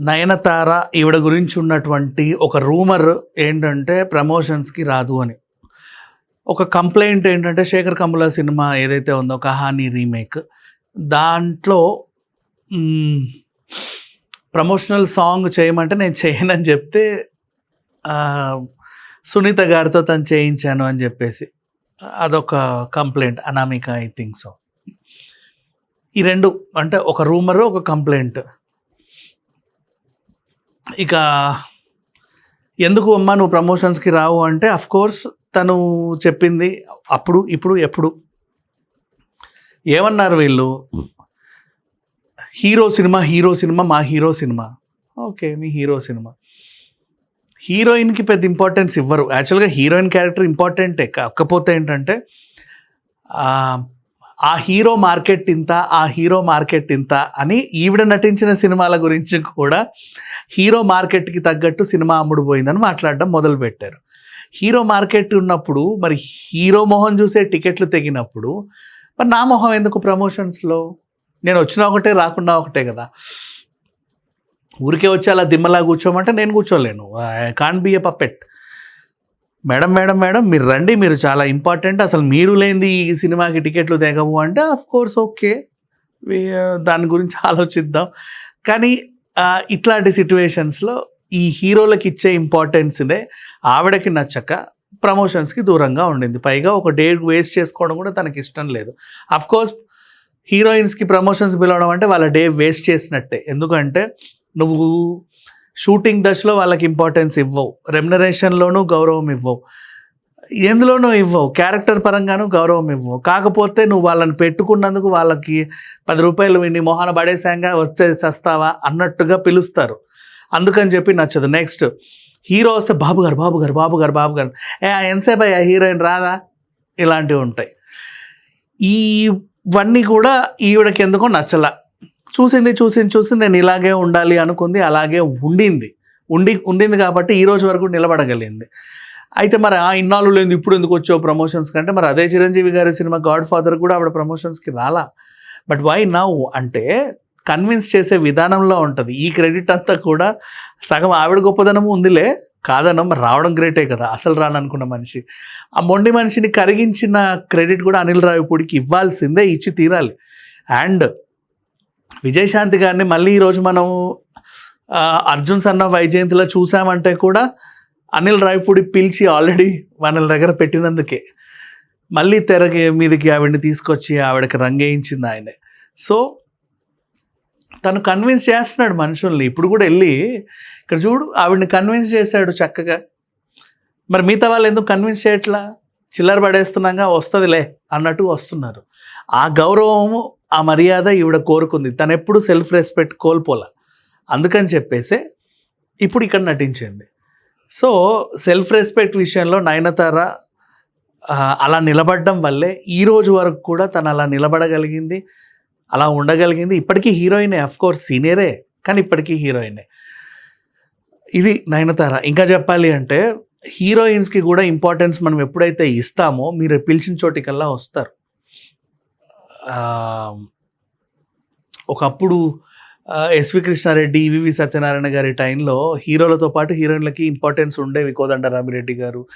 నయనతార ఈవిడ గురించి ఉన్నటువంటి ఒక రూమర్ ఏంటంటే ప్రమోషన్స్కి రాదు అని. ఒక కంప్లైంట్ ఏంటంటే శేఖర్ కమ్ముల సినిమా ఏదైతే ఉందో కహానీ రీమేక్ దాంట్లో ప్రమోషనల్ సాంగ్ చేయమంటే నేను చేయనని చెప్తే సునీత గారితో తను చేయించాను అని చెప్పేసి. అదొక complaint Anamika I think so. ఈ రెండు అంటే ఒక రూమర్ ఒక కంప్లైంట్. ఇక ఎందుకు అమ్మ నువ్వు ప్రమోషన్స్కి రావు అంటే అఫ్ కోర్స్ తను చెప్పింది అప్పుడు ఇప్పుడు ఎప్పుడు. ఏమన్నారు వీళ్ళు? హీరో సినిమా హీరో సినిమా మా హీరో సినిమా. ఓకే మీ హీరో సినిమా. హీరోయిన్కి పెద్ద ఇంపార్టెన్స్ ఇవ్వరు. యాక్చువల్గా హీరోయిన్ క్యారెక్టర్ ఇంపార్టెంటే కాకపోతే ఏంటంటే ఆ, హీరో మార్కెట్ ఇంత ఆ హీరో మార్కెట్ ఇంత అని ఈవిడ నటించిన సినిమాల గురించి కూడా హీరో మార్కెట్కి తగ్గట్టు సినిమా అమ్ముడు పోయిందని మాట్లాడడం మొదలుపెట్టారు. హీరో మార్కెట్ ఉన్నప్పుడు మరి హీరో మొహం చూసే టికెట్లు తెగినప్పుడు మరి నా మొహం ఎందుకు ప్రమోషన్స్లో? నేను వచ్చినా ఒకటే రాకుండా ఒకటే కదా. ఊరికే వచ్చి అలా దిమ్మలా కూర్చోమంటే నేను కూర్చోలేను. I can be a puppet madam madam madam మీరు రండి మీరు చాలా ఇంపార్టెంట్ అసలు మీరు లేనిది ఈ సినిమాకి టికెట్లు తెగవు అంటే అఫ్ కోర్స్ ఓకే దాని గురించి ఆలోచిద్దాం. కానీ ఇట్లాంటి సిచ్యువేషన్స్లో ఈ హీరోలకు ఇచ్చే ఇంపార్టెన్స్నే ఆవిడకి నచ్చక ప్రమోషన్స్కి దూరంగా ఉండింది. పైగా ఒక డే వేస్ట్ చేసుకోవడం కూడా తనకి ఇష్టం లేదు. అఫ్ కోర్స్ హీరోయిన్స్కి ప్రమోషన్స్ పిలవడం అంటే వాళ్ళ డే వేస్ట్ చేసినట్టే. ఎందుకంటే నువ్వు షూటింగ్ దశలో వాళ్ళకి ఇంపార్టెన్స్ ఇవ్వవు. రెమ్యునరేషన్లోనూ గౌరవం ఇవ్వవు. ఎందులోనూ ఇవ్వవు. క్యారెక్టర్ పరంగానూ గౌరవం ఇవ్వవు. కాకపోతే నువ్వు వాళ్ళని పెట్టుకున్నందుకు వాళ్ళకి పది రూపాయలు నీ మొహాన పడేసాంగా వస్తే చస్తావా అన్నట్టుగా పిలుస్తారు. అందుకని చెప్పి నచ్చదు. నెక్స్ట్ హీరో వస్తే బాబు గారు బాబు గారు బాబు గారు బాబు గారు. ఏ ఎంతసేపు అయ్యా హీరోయిన్ రాదా? ఇలాంటివి ఉంటాయి. ఇవన్నీ కూడా ఈవిడకి ఎందుకో నచ్చలా. చూసింది చూసింది చూసింది నేను ఇలాగే ఉండాలి అనుకుంది అలాగే ఉండింది. ఉండి ఉండింది కాబట్టి ఈ రోజు వరకు నిలబడగలిగింది. అయితే మరి ఆ ఇన్నాళ్ళు లేదు ఇప్పుడు ఎందుకు వచ్చావు ప్రమోషన్స్ కంటే మరి అదే చిరంజీవి గారి సినిమా గాడ్ ఫాదర్ కూడా ఆవిడ ప్రమోషన్స్కి రాలా. బట్ వై నౌ అంటే కన్విన్స్ చేసే విధానంలో ఉంటుంది. ఈ క్రెడిట్ అంతా కూడా సగం ఆవిడ గొప్పదనం ఉందిలే కాదనం రావడం గ్రేటే కదా అసలు రాననుకున్న మనిషి. ఆ మొండి మనిషిని కరిగించిన క్రెడిట్ కూడా అనిల్ రావిపూడికి ఇవ్వాల్సిందే ఇచ్చి తీరాలి. అండ్ విజయశాంతి గారిని మళ్ళీ ఈరోజు మనం అర్జున్ సన్న వైజయంతిలో చూసామంటే కూడా అనిల్ రాయపూడి పిలిచి ఆల్రెడీ మన దగ్గర పెట్టినందుకే. మళ్ళీ తెరకి మీదకి ఆవిడని తీసుకొచ్చి ఆవిడకి రంగేయించింది ఆయనే. సో తను కన్విన్స్ చేస్తున్నాడు మనుషుల్ని. ఇప్పుడు కూడా వెళ్ళి ఇక్కడ చూడు ఆవిడని కన్విన్స్ చేశాడు చక్కగా. మరి మిగతా వాళ్ళు ఎందుకు కన్విన్స్ చేయట్లా? చిల్లర పడేస్తున్నాగా వస్తుందిలే అన్నట్టు వస్తున్నారు. ఆ గౌరవము ఆ మర్యాద ఈవిడ కోరుకుంది. తను ఎప్పుడు సెల్ఫ్ రెస్పెక్ట్ కోల్పోల. అందుకని చెప్పేసే ఇప్పుడు ఇక్కడ నటించింది. సో సెల్ఫ్ రెస్పెక్ట్ విషయంలో నయనతార అలా నిలబడడం వల్లే ఈ రోజు వరకు కూడా తను అలా నిలబడగలిగింది అలా ఉండగలిగింది. ఇప్పటికీ హీరోయినే కోర్స్ సీనియరే కానీ ఇప్పటికీ హీరోయినే. ఇది నయనతార. ఇంకా చెప్పాలి అంటే హీరోయిన్స్కి కూడా ఇంపార్టెన్స్ మనం ఎప్పుడైతే ఇస్తామో మీరు పిలిచిన చోటికల్లా వస్తారు. ఒకప్పుడు ఎస్వి కృష్ణారెడ్డి వివి సత్యనారాయణ గారి టైంలో హీరోలతో పాటు హీరోయిన్లకి ఇంపార్టెన్స్ ఉండేవి కోదండరామిరెడ్డి గారు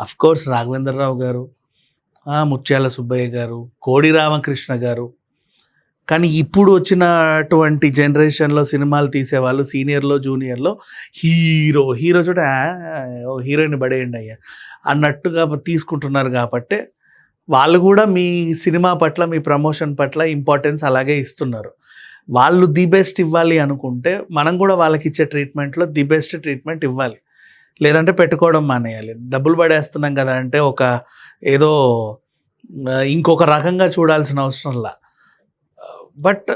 అఫ్ కోర్స్ రాఘవేంద్రరావు గారు ముత్యాల సుబ్బయ్య గారు కోడి రామకృష్ణ గారు. కానీ ఇప్పుడు వచ్చినటువంటి జనరేషన్లో సినిమాలు తీసేవాళ్ళు సీనియర్లో జూనియర్లో హీరో హీరో చూడ హీరోయిన్ పడేయండి అయ్యా అన్నట్టుగా తీసుకుంటున్నారు కాబట్టి వాళ్ళు కూడా మీ సినిమా పట్ల మీ ప్రమోషన్ పట్ల ఇంపార్టెన్స్ అలాగే ఇస్తున్నారు. వాళ్ళు ది బెస్ట్ ఇవ్వాలి అనుకుంటే మనం కూడా వాళ్ళకి ఇచ్చే ట్రీట్మెంట్లో ది బెస్ట్ ట్రీట్మెంట్ ఇవ్వాలి. లేదంటే పెట్టుకోవడం మానేయాలి. డబ్బులు పడేస్తున్నాం కదా అంటే ఒక ఏదో ఇంకొక రకంగా చూడాల్సిన అవసరంలా. బట్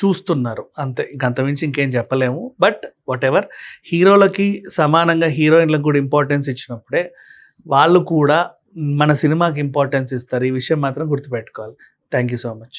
చూస్తున్నారు. అంతే ఇంకంతమించి ఇంకేం చెప్పలేము. బట్ వాట్ ఎవర్ హీరోలకి సమానంగా హీరోయిన్లకు కూడా ఇంపార్టెన్స్ ఇచ్చినప్పుడే వాళ్ళు కూడా మన సినిమాకి ఇంపార్టెన్స్ ఇస్తారు. ఈ విషయం మాత్రం గుర్తుపెట్టుకోవాలి. Thank you so much